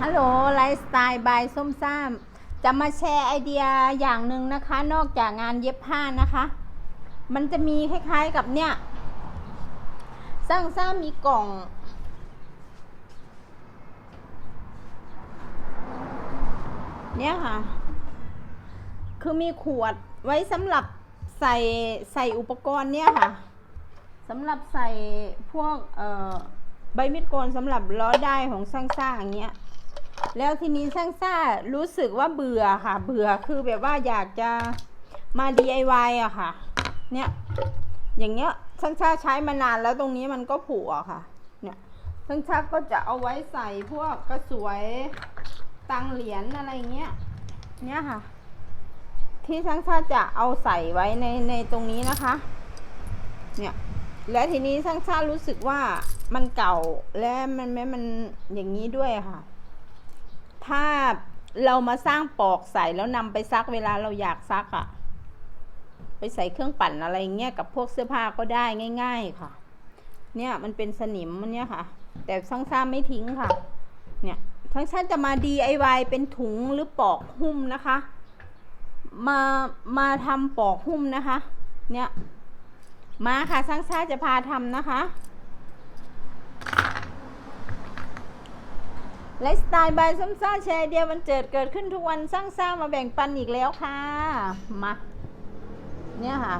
ฮัลโหลไลฟ์สไตล์บายส้มซ่ามจะมาแชร์ไอเดียอย่างหนึ่งนะคะ นอกจากงานเย็บผ้านะคะ มันจะมีคล้ายๆกับเนี่ยสร้างซ่ามีกล่อง เนี่ยค่ะ คือมีขวดไว้สำหรับใส่ใส่อุปกรณ์เนี่ยค่ะสำหรับใส่พวกเอ่อใบมีดโกนสำหรับล้อได้ของสร้างซ่าอย่างเงี้ย แล้วทีนี้ช่างซ่ารู้สึกว่าเบื่อค่ะ เบื่อคือแบบว่าอยากจะมา DIY อะค่ะ เนี่ย อย่างเงี้ยช่างซ่าใช้มานานแล้วตรงนี้มันก็ผุอะค่ะ เนี่ยช่างซ่าก็จะเอาไว้ใส่พวกกระสวยตังเหรียญอะไรเงี้ย เนี่ยค่ะ ที่ช่างซ่าจะเอาใส่ไว้ในในตรงนี้นะคะ เนี่ยและทีนี้ช่างซ่ารู้สึกว่ามันเก่าและมันไม่มันอย่างนี้ด้วยค่ะ ถ้าเรามาสร้างปอกใส่แล้วนำไปซักเวลาเราอยากซักอะ่ะ ไปใส่เครื่องปั่นอะไรเงี้ยกับพวกเสื้อผ้าก็ได้ง่าย ๆค่ะ เนี่ยมันเป็นสนิมมันเนี่ยค่ะ แต่ทั้งซ่าไม่ทิ้งค่ะ เนี่ยทั้งซ่าจะมา DIY เป็นถุงหรือปอกหุ้มนะคะ มามาทำปอกหุ้มนะคะ เนี่ยมาค่ะสร้างซ่าจะพาทำนะคะ ไลฟ์สไตล์บายซ้ำซ่าแชร์เดียววันเจิดเกิดขึ้นทุกวันสร้างสร้างมาแบ่งปันอีกแล้วค่ะ มา เนี่ยค่ะ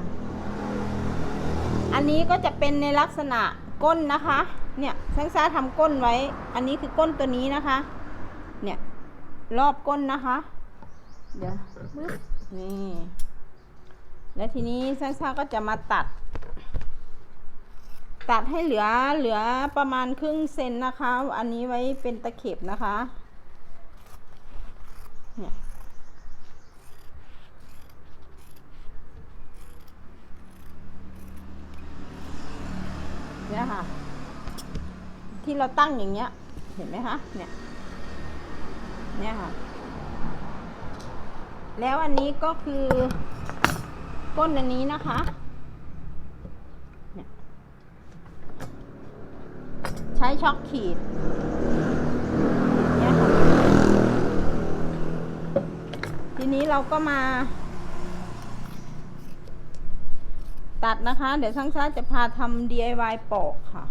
อันนี้ก็จะเป็นในลักษณะก้นนะคะ เนี่ยสร้างซ่าทำก้นไว้ อันนี้คือก้นตัวนี้นะคะ เนี่ยรอบก้นนะคะ เดี๋ยวนี่ แล้วทีนี้สร้างซ่าก็จะมาตัด ตัดให้เหลือเหลือประมาณครึ่งเซนนะคะ อันนี้ไว้เป็นตะเข็บนะคะเนี่ยเนี่ยค่ะ ที่เราตั้งอย่างเงี้ย เห็นไหมคะ เนี่ย เนี่ยค่ะ แล้วอันนี้ก็คือก้นอันนี้นะคะ ใช้ช็อกขีดเนี่ยค่ะทีนี้เราก็มา ตัดนะคะ เดี๋ยวช่างชาติจะพาทำ DIY ปอกค่ะ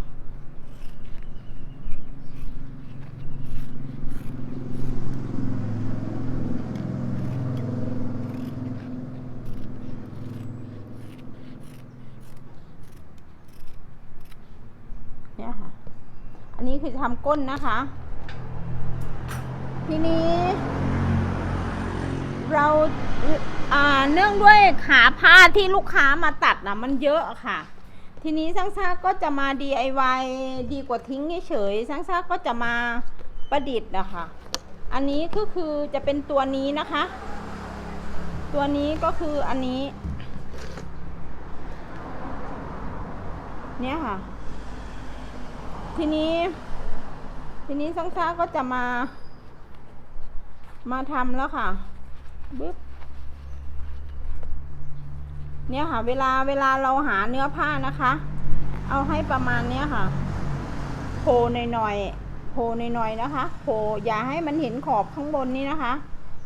เนี่ยค่ะ อันนี้คือทำก้นนะคะ ทีนี้ เราเนื่องด้วยขาผ้าที่ลูกค้ามาตัดนะมันเยอะค่ะ ทีนี้ช่างชาก็จะมา DIY ดีกว่าทิ้งเฉยๆช่างชาก็จะมาประดิษฐ์นะคะ อันนี้ก็คือจะเป็นตัวนี้นะคะ ตัวนี้ก็คืออันนี้ เนี่ยค่ะ ทีนี้ ทีนี้สังซาก็จะมา มาทำแล้วค่ะบึ๊บเนี่ยค่ะ เวลาเวลาเราหาเนื้อผ้านะคะ เอาให้ประมาณเนี้ยค่ะโผล่หน่อยๆโผล่หน่อยๆนะคะโผล่อย่าให้มันเห็นขอบข้างบนนี้นะคะ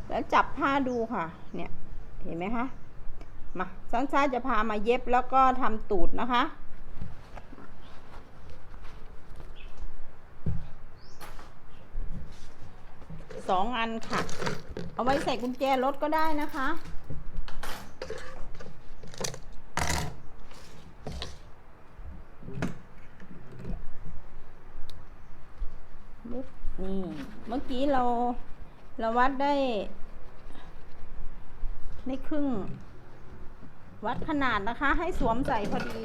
แล้วจับผ้าดูค่ะ เนี่ย เห็นไหมคะมาสังซ่าจะพามาเย็บแล้วก็ทำตูดนะคะ สองอันค่ะ เอาไว้ใส่กุญแจรถก็ได้นะคะ นี่ เมื่อกี้เราเราวัดได้ได้ครึ่ง วัดขนาดนะคะ ให้สวมใส่พอดี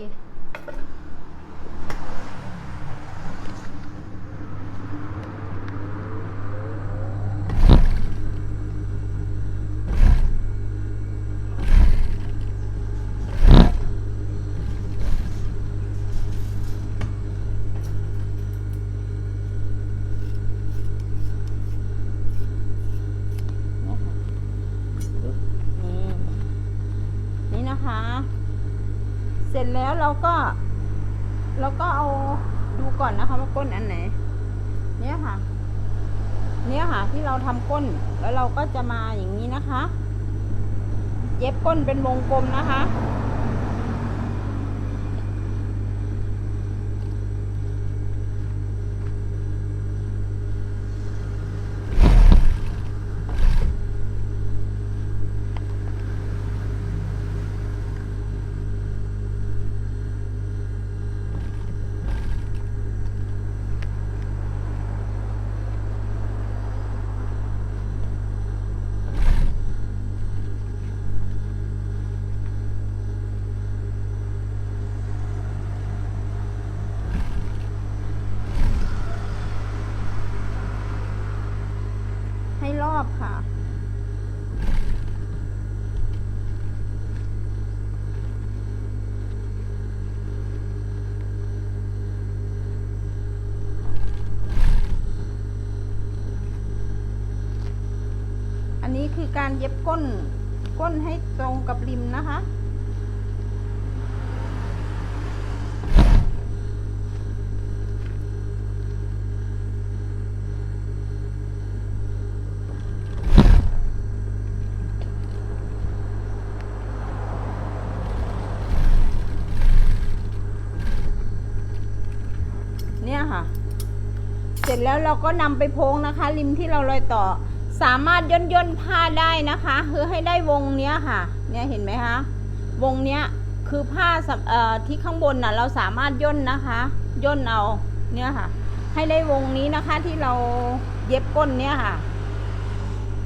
เนี่ยค่ะปึ๊บนี่นี่นะคะ เสร็จ แล้วเราก็เราก็เอาดูก่อนนะคะว่าก้นอันไหน เนี่ยค่ะ เนี่ยค่ะที่เราทำก้นแล้วเราก็จะมาอย่างนี้นะคะ เย็บก้นเป็นวงกลมนะคะ การเย็บก้นก้นให้ตรงกับริมนะคะ เนี่ยค่ะ เสร็จแล้วเราก็นำไปโพงนะคะ ริมที่เราลอยต่อ สามารถย่นย่นผ้าได้นะคะคือให้ได้วงเนี้ยค่ะ เนี่ยเห็นไหมคะวงเนี้ยคือผ้าสำเอ่อที่ข้างบนน่ะเราสามารถย่นนะคะย่นเอาเนี่ยค่ะ ให้ได้วงนี้นะคะที่เราเย็บก้นเนี่ยค่ะ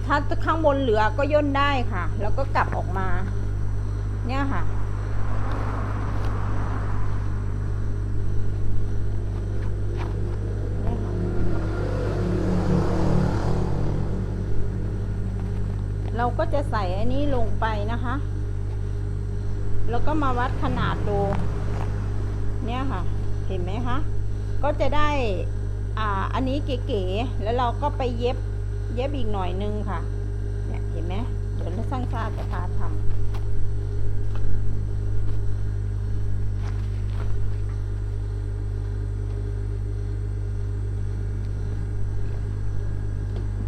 ถ้าข้างบนเหลือก็ย่นได้ค่ะ แล้วก็กลับออกมา เนี่ยค่ะ เราก็จะใส่อันนี้ลงไปนะคะ แล้วก็มาวัดขนาดดู เนี่ยค่ะ เห็นไหมคะ ก็จะได้ อ่า อันนี้เก๋ๆ แล้วเราก็ไปเย็บ เย็บอีกหน่อยนึงค่ะ เนี่ย เห็นไหม เดี๋ยวเราสร้างซาจะพาทำ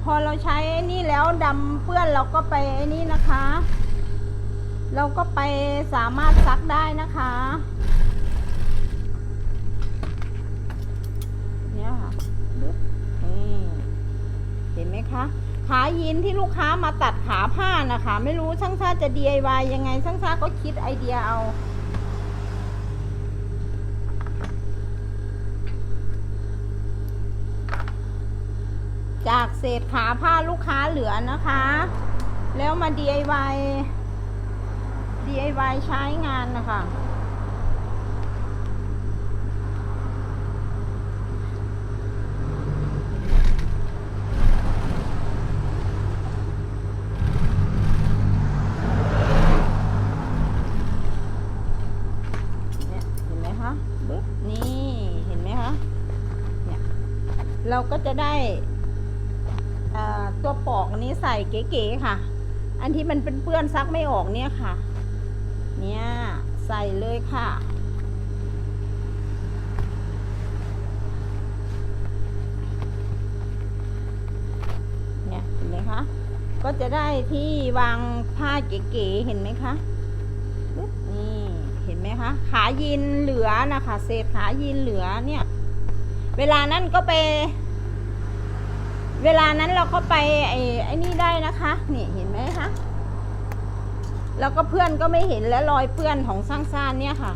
พอเราใช้ไอ้นี่แล้วดำเปื้อนเราก็ไปไอ้นี่นะคะ เราก็ไปสามารถซักได้นะคะเนี่ยค่ะนี่เห็นไหมคะขายีนที่ลูกค้ามาตัดขาผ้านะคะ ไม่รู้ช่างชาติจะ DIY ยังไงช่างชาติก็คิดไอเดียเอา จากเศษขาผ้าลูกค้าเหลือนะคะ แล้วมา DIY DIY ใช้งานนะคะเนี่ยเห็นไหมคะบึ๊บนี่เห็นไหมคะเนี่ยเราก็จะได้อ่า ตัวปอกนี้ใส่เก๋ๆค่ะ อันที่มันเป็นเปื้อนซักไม่ออกเนี่ยค่ะ เนี่ยใส่เลยค่ะ เนี่ยเห็นไหมคะ ก็จะได้ที่วางผ้าเก๋ๆเห็นไหมคะนี่เห็นไหมคะ ขายีนเหลือนะคะ เศษขายีนเหลือเนี่ย เวลานั้นก็ไป เวลานั้นเราก็ไปไอ้ไอ้นี่ได้นะคะ นี่เห็นไหมคะ แล้วก็เพื่อนก็ไม่เห็นแล้วรอยเปื้อนของสร้างซ่านเนี่ยค่ะ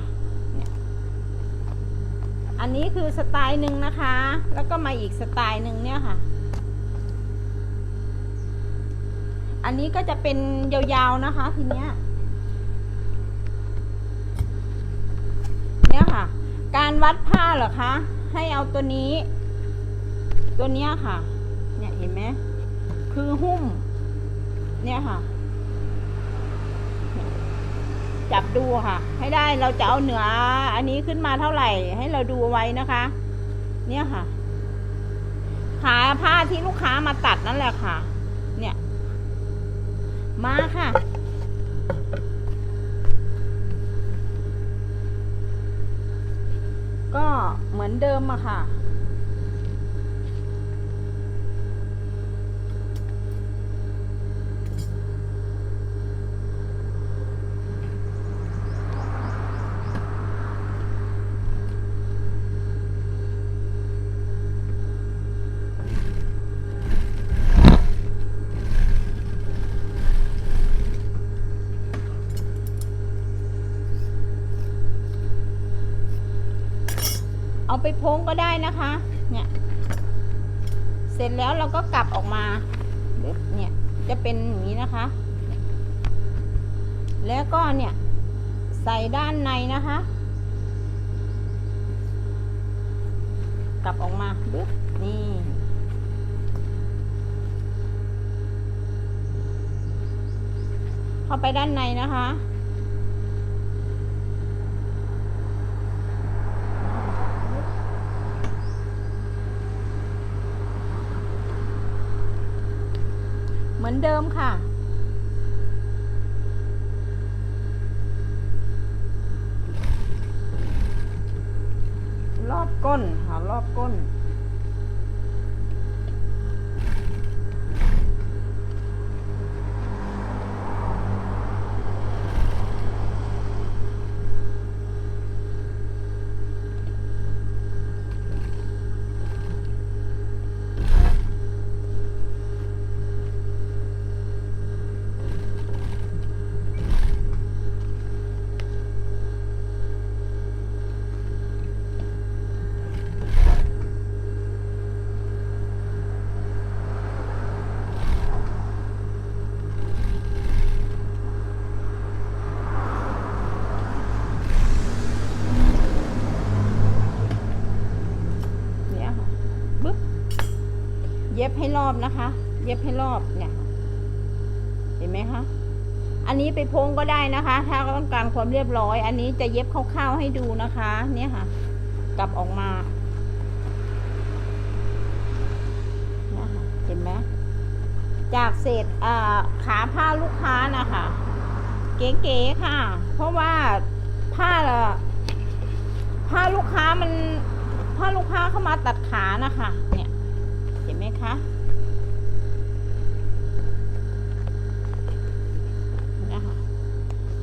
อันนี้คือสไตล์หนึ่งนะคะ แล้วก็มาอีกสไตล์หนึ่งเนี่ยค่ะ อันนี้ก็จะเป็นยาวๆนะคะทีเนี้ยเนี่ยค่ะ การวัดผ้าเหรอคะ ให้เอาตัวนี้ ตัวเนี้ยค่ะ เนี่ยเห็นไหมคือหุ้ม เนี่ยค่ะ จับดูค่ะ ให้ได้เราจะเอาเหนือ อันนี้ขึ้นมาเท่าไหร่ ให้เราดูไว้นะคะ เนี่ยค่ะ ขาผ้าที่ลูกค้ามาตัดนั่นแหละค่ะ เนี่ย มาค่ะก็เหมือนเดิมอะค่ะ เอาไปพงก็ได้นะคะ เนี่ย เสร็จแล้วเราก็กลับออกมาเนี่ย จะเป็นอย่างนี้นะคะ แล้วก็เนี่ย ใส่ด้านในนะคะ กลับออกมาปึ๊บนี่เข้าไปด้านในนะคะ เห มือนเดิมค่ะ รอบก้นค่ะรอบก้น รอบนะคะ เย็บให้รอบเนี่ย เห็นไหมคะ อันนี้ไปพ้งก็ได้นะคะ ถ้าต้องการความเรียบร้อย อันนี้จะเย็บคร่าวๆให้ดูนะคะ เนี่ยค่ะ กลับออกมาเนี่ยค่ะเห็นไหมจากเศษขาผ้าลูกค้านะคะ เก๋ๆค่ะ เพราะว่าผ้าละผ้าลูกค้ามันผ้าลูกค้าเข้ามาตัดขานะคะ เนี่ย เห็นไหมคะ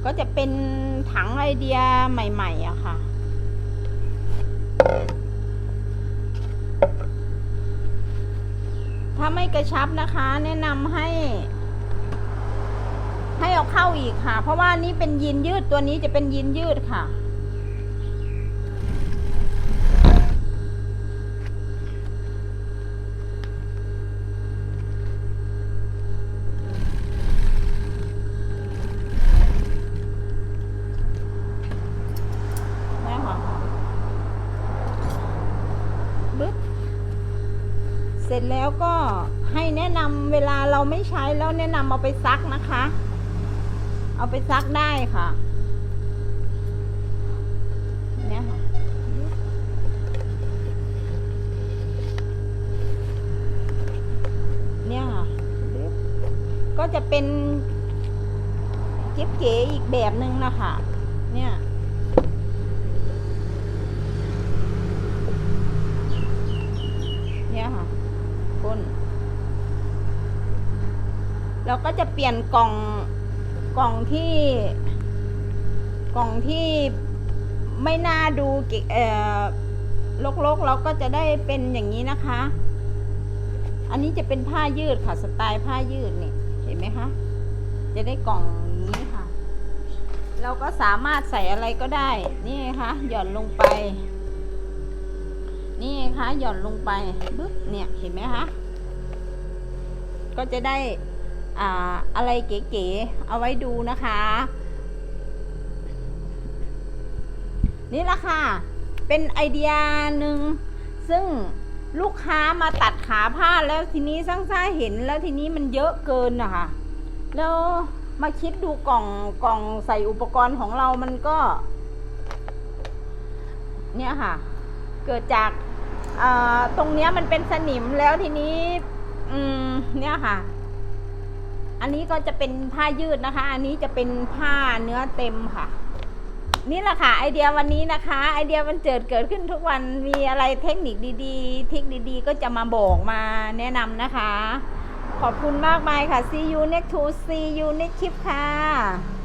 ก็จะเป็นถังไอเดียใหม่ ๆอะค่ะ ถ้าไม่กระชับนะคะ แนะนำให้ ให้เอาเข้าอีกค่ะ เพราะว่านี่เป็นยีนยืดตัวนี้จะเป็นยีนยืดค่ะ ร็จแล้วก็ให้แนะนำเวลาเราไม่ใช้แล้วแนะนำเอาไปซักนะคะ เอาไปซักได้ค่ะเนี่ยค่ะเนี่ยค่ะก็จะเป็นเก็บเก๋อีกแบบหนึ่งนะคะ เนี่ย เนี่ยค่ะก้น เราก็จะเปลี่ยนกล่องกล่องที่กล่องที่ไม่น่าดูเกเอ่อลกๆเราก็จะได้เป็นอย่างนี้นะคะ อันนี้จะเป็นผ้ายืดค่ะ สไตล์ผ้ายืดนี่เห็นไหมคะ จะได้กล่องนี้ค่ะ เราก็สามารถใส่อะไรก็ได้ นี่ไงคะหย่อนลงไป นี่ไงคะหย่อนลงไปปึ๊บเนี่ยเห็นไหมคะ ก็จะได้ อะไรเก๋ๆเอาไว้ดูนะคะ นี่แหละค่ะ เป็นไอเดียหนึ่งซึ่งลูกค้ามาตัดขาผ้าแล้วทีนี้สร้างซ่าเห็นแล้วทีนี้มันเยอะเกินนะคะแล้วมาคิดดูกล่องกล่องใส่อุปกรณ์ของเรามันก็ เนี่ยค่ะ เกิดจากตรงเนี้ยมันเป็นสนิมแล้วทีนี้ อืม เนี่ยค่ะ อันนี้ก็จะเป็นผ้ายืดนะคะ อันนี้จะเป็นผ้าเนื้อเต็มค่ะ นี่แหละค่ะ ไอเดียวันนี้นะคะ ไอเดียมันเจิดเกิดขึ้นทุกวันมีอะไรเทคนิคดีๆทริคดีๆ ก็จะมาบอกมาแนะนำนะคะ ขอบคุณมากมายค่ะ see you next to see you next Clip ค่ะ